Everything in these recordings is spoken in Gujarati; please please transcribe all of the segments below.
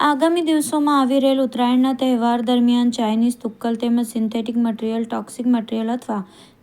આગામી દિવસોમાં આવી રહેલ ઉત્તરાયણના તહેવાર દરમિયાન ચાઇનીઝ તુક્કલ તેમજ સિન્થેટિક મટીરિયલ, ટોક્સિક મટીરિયલ અથવા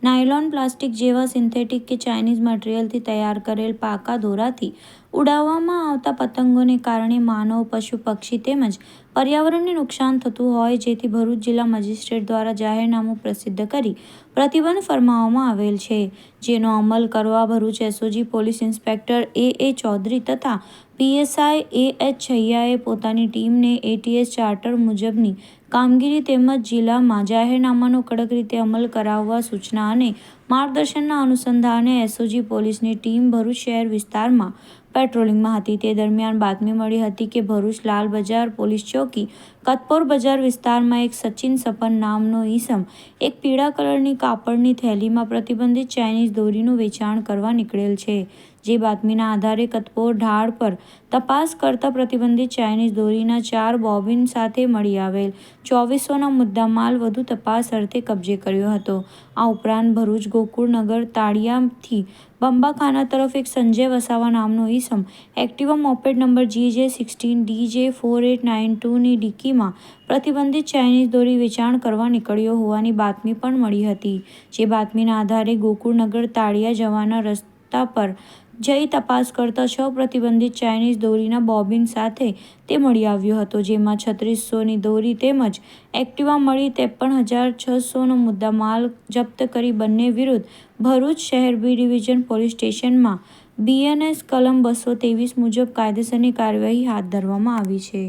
નાયલોન પ્લાસ્ટિક જેવા સિન્થેટિક કે ચાઇનીઝ મટીરિયલથી તૈયાર કરેલ પાકા દોરાથી ઉડાવવામાં આવતા પતંગોને કારણે માનવ, પશુ, પક્ષી તેમજ પર્યાવરણને નુકસાન થતું હોય જેથી ભરૂચ જિલ્લા મજિસ્ટ્રેટ દ્વારા જાહેરનામું પ્રસિદ્ધ કરી પ્રતિબંધ ફરમાવવામાં આવેલ છે. જેનો અમલ કરવા Bharuch SOG police inspector A A Chaudhary તથા પીએસઆઈ એ એચ છૈયાએ પોતાની ટીમને એટીએસ ચાર્ટર મુજબની કામગીરી તેમજ જિલ્લામાં જાહેરનામાનો કડક રીતે અમલ કરાવવા સૂચના અને માર્ગદર્શનના અનુસંધાને એસઓજી પોલીસની ટીમ ભરૂચ શહેર વિસ્તારમાં પેટ્રોલિંગમાં હતી. તે દરમિયાન બાતમી મળી હતી કે ભરૂચ લાલ બજાર પોલીસ ચોકી, કતપોર બજાર વિસ્તારમાં એક સચિન સપન નામનો ઈસમ, એક પીળા કલરની કાપડની થેલીમાં પ્રતિબંધિત ચાઇનીઝ દોરીનું વેચાણ કરવા નીકળેલ છે. જે બાતમીના આધારે કતપોર ઢાળ પર તપાસ કરતા પ્રતિબંધિત ચાઇનીઝ દોરીના ચાર બોબિન સાથે મળી આવેલ ચોવીસોના મુદ્દામાલ વધુ તપાસ અર્થે કબજે કર્યો હતો. આ ઉપરાંત ભરૂચ ગોકુળનગર તાળિયાથી બંબાખાના તરફ એક સંજય વસાવા નામનો ઈસમ Activa moped number G J sixteen D J four eight nine ટુની ડિક્કીમાં પ્રતિબંધિત ચાઇનીઝ દોરી વેચાણ કરવા નીકળ્યો હોવાની બાતમી પણ મળી હતી, જે બાતમીના આધારે ગોકુળનગર તાળિયા જવાના રસ્તા પર જઈ તપાસ કરતા છ પ્રતિબંધિત ચાઇનીઝ દોરીના બોબિન સાથે તે મળી આવ્યો હતો, જેમાં છત્રીસોની દોરી તેમજ એક્ટિવા મળી ત્રેપન હજાર છસોનો મુદ્દામાલ જપ્ત કરી બંને વિરુદ્ધ ભરૂચ શહેર બી ડિવિઝન પોલીસ સ્ટેશનમાં બીએનએસ કલમ બસો ત્રેવીસ મુજબ કાયદેસરની કાર્યવાહી હાથ ધરવામાં આવી છે.